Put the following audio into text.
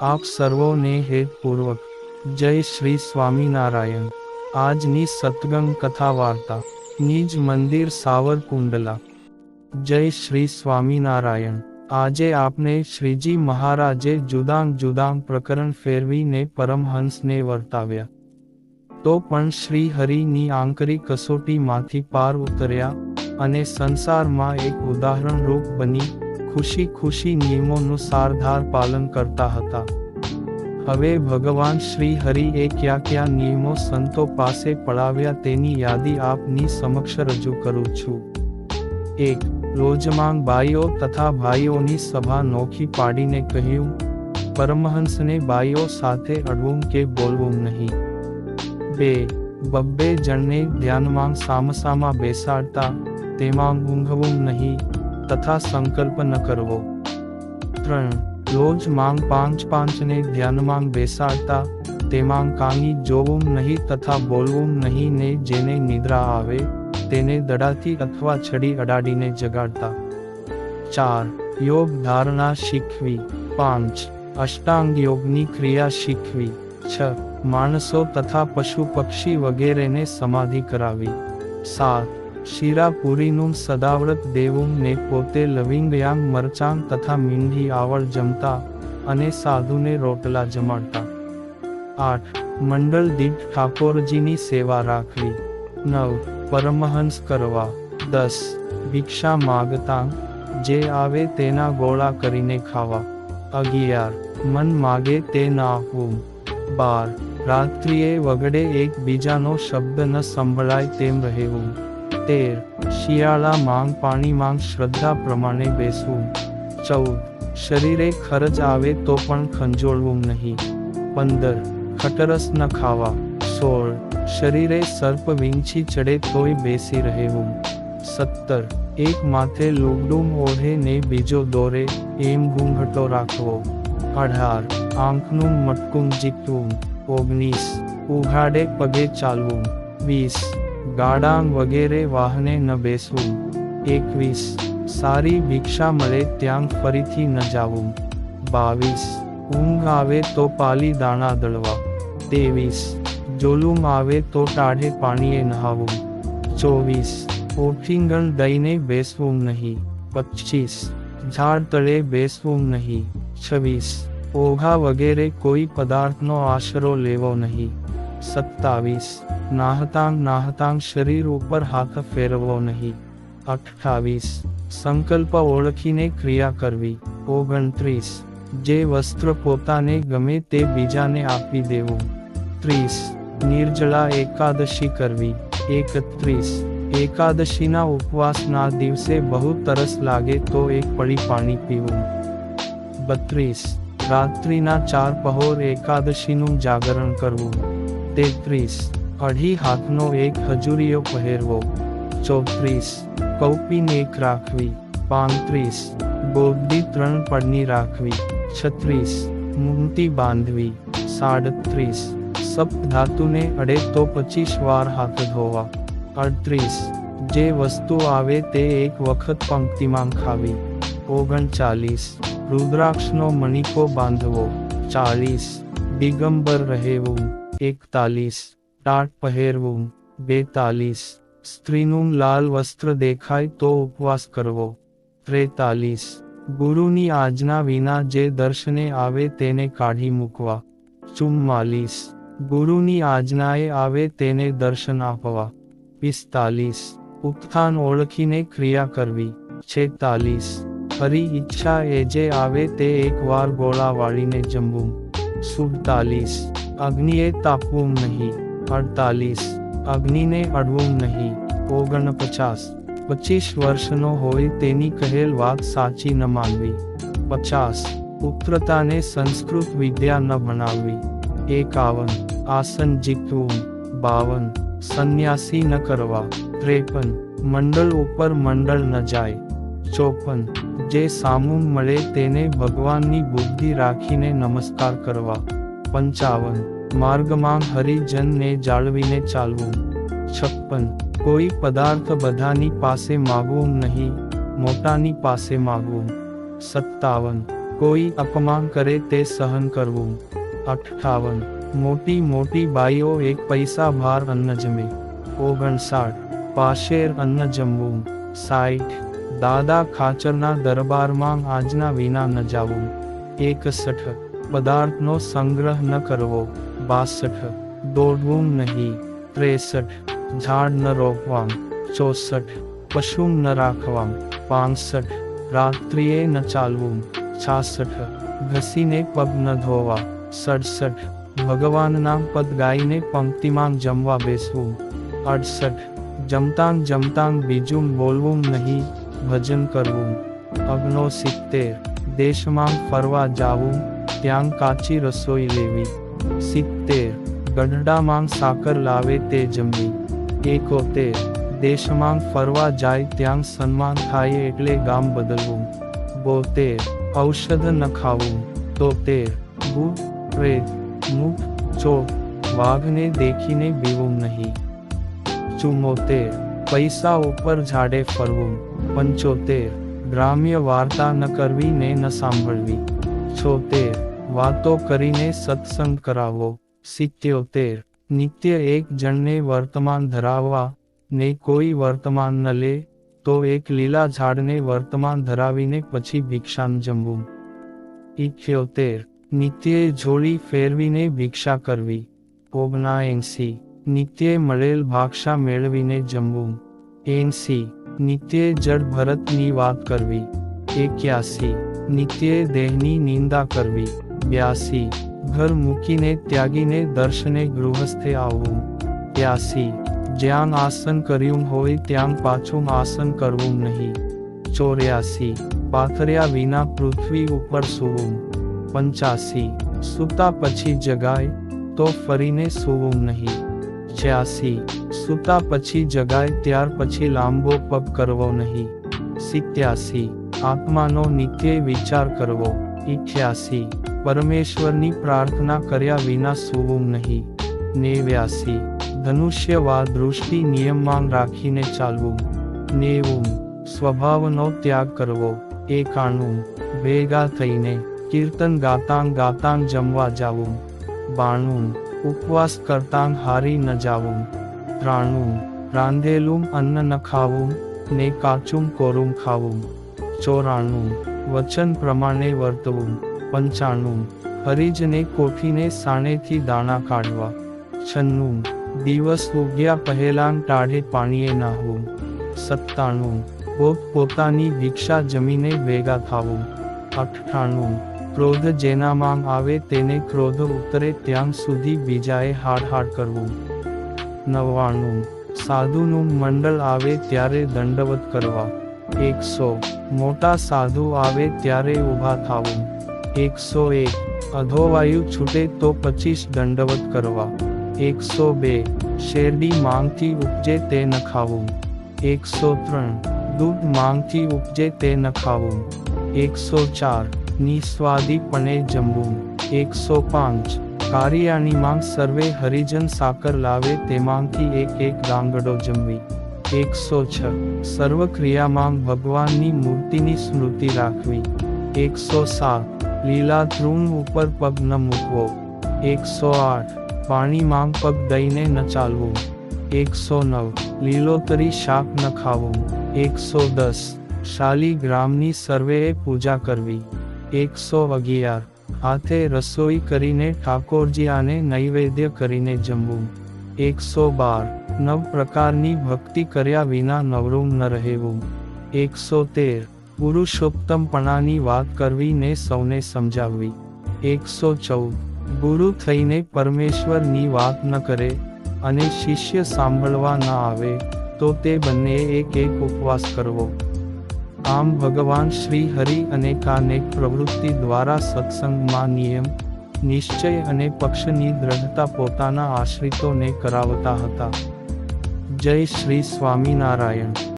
આપ સર્વોને હેતપૂર્વક જય શ્રી સ્વામિનારાયણ. આજની સતગંગ કથા વાર્તા. નિજ મંદિર સાવરકુંડલા. જય શ્રી સ્વામિનારાયણ. આજે આપને શ્રીજી મહારાજે જુદાંગ જુદાંગ પ્રકરણ ફેરવીને પરમહંસને વર્તાવ્યા. તો પણ શ્રી હરિની આંકરી કસોટીમાંથી પાર ઉતર્યા અને સંસારમાં એક ઉદાહરણરૂપ બની ખુશી ખુશી નિયમોનું સારધાર પાલન કરતા હતા. હવે ભગવાન શ્રી હરિએ ક્યાં ક્યાં નિયમો સંતો પાસે પડાવ્યા તેની યાદી આપની સમક્ષ રજૂ કરું છું. એક, રોજમાંગ બાઈઓ તથા ભાઈઓની સભા નોખી પાડીને કહ્યું, પરમહંસને બાઈઓ સાથે અડવું કે બોલવું નહીં. બે, બબ્બે જણને ધ્યાનમાં સામસામા બેસાડતા, તેમાં ઊંઘવું નહીં. તથા સંકલ્પ ન કરવો. ત્રણ, રોજ માંગ પાંચ પાંચને ધ્યાનમાં બેસાડતા, તેમાં કાંગી જોવું નહીં તથા બોલવું નહીં ને જેને નિદ્રા આવે, તેને દડાથી અથવા છડી અડાડીને જગાડતા. ચાર, યોગ ધારણા શીખવી. પાંચ, અષ્ટાંગ યોગની ક્રિયા શીખવી. છ, માણસો તથા પશુ પક્ષી વગેરેને સમાધિ કરાવી. સાત શિરાપુરીનું સદાવ્રત દેવું ને પોતે લવિંગયાંગ મરચાં તથા મીંઢી આવળ જમતા અને સાધુને રોટલા જમાડતા. આઠ. મંડળ દીઠ ઠાકોરજીની સેવા રાખવી. નવ. પરમહંસ કરવા. દસ. ભિક્ષા માગતા જે આવે તેના ગોળા કરીને ખાવા. અગિયાર. મન માગે તે ના આપવું. બાર. રાત્રિએ વગડે એકબીજાનો શબ્દ ન સંભળાય તેમ રહેવું. તેર શિયાળા માંગ પાણી માંગ શ્રદ્ધા પ્રમાણે બેસવું ચૌદ શરીરે ખરજ આવે તો પણ ખંજોળવું નહીં પંદર ખટરસ ન ખાવા સોળ શરીરે સર્પ વીંછી ચડે તોય બેસી રહેવું સત્તર એક માથે લુગડું ઓઢે ને બીજો દોરે એમ ઘૂંઘટો રાખવો અઢાર આંખનું મટકું જીતવું ઓગણીસ ઉઘાડે પગે ચાલવું વીસ ગાડાંગ વગેરે વાહને ન બેસવું. એકવીસ. સારી ભિક્ષા મળે ત્યાં ફરીથી ન જાવું. બાવીસ. ઊંઘ આવે તો પાલી દાણા દળવા. ત્રેવીસ. જોલુમ આવે તો ટાઢે પાણીએ નહાવું. ચોવીસ. ઓઠીંગણ દઈને બેસવું નહીં. પચીસ. ઝાડ તળે બેસવું નહીં. છવ્વીસ. ઓઘા વગેરે કોઈ પદાર્થનો આશરો લેવો નહીં. સત્તાવીસ. નાહતાંગ નાહતાંગ શરીર ઉપર હાથ ફેરવો નહીં. અઠ્ઠાવીસ. સંકલ્પ ઓળખીને ક્રિયા કરવી. ઓગણત્રીસ. જે વસ્ત્ર પોતાને ગમે તે બીજાને આપી દેવું. ત્રીસ. નિર્જળા એકાદશી કરવી. એકત્રીસ. એકાદશીના ઉપવાસના દિવસે બહુ તરસ લાગે તો એક પડી પાણી પીવું. બત્રીસ. રાત્રિના ચાર પહોર એકાદશીનું જાગરણ કરવું. તેત્રીસ. અઢી હાથનો એક હજુરીયો પહેરવો. ચોત્રીસ. કૌપીન એક રાખવી. પાંત્રીસ. ગોદી ત્રણ પડની રાખવી. છત્રીસ. મૂંગતી બાંધવી. સાડત્રીસ. સપ્ત ધાતુને અડે તો પચીસ વાર હાથ ધોવા. અડત્રીસ. જે વસ્તુ આવે તે એક વખત પંક્તિમાં ખાવી. ઓગણચાલીસ. રુદ્રાક્ષનો મણિકો બાંધવો. ચાલીસ દિગંબર રહેવું. એકતાલીસ. ટાટ પહેરવું. બેતાલીસ. સ્ત્રીનું લાલ વસ્ત્ર દેખાય તો ઉપવાસ કરવો. ત્રેતાલીસ. ગુરુની આજ્ઞા વિના જે દર્શને આવે તેને કાઢી મૂકવા. ચુમ્માલીસ. ગુરુની આજ્ઞાએ આવે તેને દર્શન આપવા. પિસ્તાલીસ. ઉત્થાન ઓળખીને ક્રિયા કરવી. છેતાલીસ. ફરી ઈચ્છા એ જે આવે તે એકવાર ગોળા વાળીને જમવું. સુડતાલીસ. અગ્નિએ તાપવું નહીં. અડતાલીસ. અગ્નિને અડવું નહીં. ઓગણપચાસ. પચીસ વર્ષનો હોય તેની કહેલ વાત સાચી ન માનવી. પચાસ. પુત્રતાને સંસ્કૃત વિદ્યા ન ભણાવવી એકાવન. આસન જીતવું. બાવન. સંન્યાસી ન કરવા. ત્રેપન. મંડળ ઉપર મંડળ ન જાય. ચોપન. જે સામું મળે તેને ભગવાનની બુદ્ધિ રાખીને નમસ્કાર કરવા. પંચાવન. માર્ગમાં હરિજનને જાળવીને ચાલવું. છપ્પન. કોઈ પદાર્થ બધાની પાસે માગવું નહીં, મોટાની પાસે માગવું. સત્તાવન. કોઈ અપમાન કરે તે સહન કરવું. અઠ્ઠાવન. મોટી મોટી બાઈઓ એક પૈસા ભાર અન્ન જમે. ઓગણસાઠ. પાશેર અન્ન જમવું. સાઠ દાદા ખાચરના દરબારમાં આજના વિના ન જાવું. એકસઠ. પદાર્થનો સંગ્રહ ન કરવો. બાસઠ દોડવું નહીં ત્રેસઠ ઝાડ ન રોપવામ ચોસઠ પશુ ન રાખવામ પાંસઠ રાત્રિએ ન ચાલવું છાસઠ ઘસીને પગ ન ધોવા સડસઠ ભગવાનના પદ ગાઈને પંક્તિમાં જમવા બેસવું અડસઠ જમતાંગ જમતાંગ બીજું બોલવું નહીં ભજન કરવું અગ્નો સિત્તેર દેશમાં ફરવા જાવું ત્યાં કાચી રસોઈ લેવી સિત્તેર. ગઢડામાં સાકર લાવે તે જમવી એકોતેર દેશમાં ફરવા જાય ત્યાં સન્માન થાય એટલે ગામ બદલવું. બોતેર. ઔષધ ન ખાવું. તોતેર ગુ પ્રેત મુખ ચો. વાઘને દેખીને બીવું નહીં. ચુમ્મોતેર. પૈસા ઉપર ઝાડે ફરવું. પંચોતેર. ગ્રામ્ય વાર્તા ન કરવી ને ન સાંભળવી. છોતેર. વાતો કરીને સત્સંગ કરાવો. સિત્યોતેર. નિત્ય એક જણને વર્તમાન ધરાવવા, ને કોઈ વર્તમાન ન લે, તો એક લીલા ઝાડને વર્તમાન ધરાવીને પછી ભિક્ષાન જમવું. ઇઠ્યોતેર. નિત્યે જોડી ફેરવીને ભિક્ષા કરવી. ઓગના એંસી નિત્યે મળેલ ભાક્ષા મેળવીને જમવું. એંસી. નિત્યે જડ ભરતની વાત કરવી. એક્યાસી. નિત્યે દેહની નિંદા કરવી. બ્યાસી ઘર મૂકીને ત્યાગીને દર્શને ગૃહસ્થે આવવું ત્યાસી જ્યાં આસન કર્યું હોય ત્યાં પાછું આસન કરવું નહીં ચોર્યાસી પાથર્યા વિના પૃથ્વી ઉપર સૂવું પંચાસી સૂતા પછી જગાય તો ફરીને સૂવું નહીં છ્યાસી સૂતા પછી જગાય ત્યાર પછી લાંબો પગ કરવો નહીં સિત્યાસી આત્માનો નિત્ય વિચાર કરવો ઇઠ્યાસી પરમેશ્વરની પ્રાર્થના કર્યા વિના સૂવું નહીં. નેવ્યાસી ધનુષ્ય વા દૃષ્ટિ નિયમમાં રાખીને ચાલવું. નેવું, સ્વભાવનો ત્યાગ કરવો. એકાણું, ભેગા થઈને કીર્તન ગાતાંગ ગાતાંગ જમવા જાવું. બાણું, ઉપવાસ કરતાંગ હારી ન જાવું. ત્રાણું, રાંધેલું અન્ન ન ખાવું ને કાચું કોરું ખાવું. ચોરાણું, વચન પ્રમાણે વર્તવું. પંચાણું. હરિજને કોઠીને સાણેથી દાણા કાઢવા. છન્નું. દિવસ ઉગ્યા પહેલાં ટાઢે પાણીએ નાહવું. સત્તાણું. પોત પોતાની દીક્ષા જમીને ભેગા થાવું. અઠાણું ક્રોધ જેનામાં આવે તેને ક્રોધ ઉતરે ત્યાં સુધી બીજાએ હાડ હાડ કરવું. નવ્વાણું. સાધુનું મંડળ આવે ત્યારે દંડવત કરવા. એકસો. મોટા સાધુ આવે ત્યારે ઊભા થાવું. એકસો એક. અધોવાયુ છૂટે તો પચીસ દંડવત કરવા. એકસો બે. શેરડી માંગથી ઉપજે તે ન ખાવું એકસો ત્રણ. દૂધ માંગથી ઉપજે તે ન ખાવું એકસો ચાર. નિસ્વાદીપણે જમવું. એકસો પાંચ. કારિયાણીમાં સર્વે હરિજન સાકર લાવે તેમાંથી એક એક ગાંગડો જમવી. એકસો છ. સર્વક્રિયામાં ભગવાનની મૂર્તિની સ્મૃતિ રાખવી. એકસો સાત. લીલા તૃણ ઉપર પગ ન મૂકવો. એકસો આઠ. પાણીમાં પગ દઈને ન ચાલવું. એકસો નવ. લીલોતરી શાક ન ખાવું. એકસો દસ. શાલીગ્રામની સર્વેએ પૂજા કરવી. એકસો અગિયાર. હાથે રસોઈ કરીને ઠાકોરજી આને નૈવેદ્ય કરીને જમવું. એકસો બાર. નવ પ્રકારની ભક્તિ કર્યા વિના નવરું ન રહેવું. એકસો તેર. પુરુષોત્તમપણાની વાત કરવી ને સૌને સમજાવવી. એકસો ચૌદ. ગુરુ થઈને પરમેશ્વરની વાત ન કરે અને શિષ્ય સાંભળવા ન આવે, તો તે બંને એક એક ઉપવાસ કરવો. આમ ભગવાન શ્રી હરિ અનેકાનેક પ્રવૃત્તિ દ્વારા સત્સંગમાં નિયમ, નિશ્ચય અને પક્ષની દ્રઢતા પોતાના આશ્રિતોને કરાવતા હતા. જય શ્રી સ્વામિનારાયણ.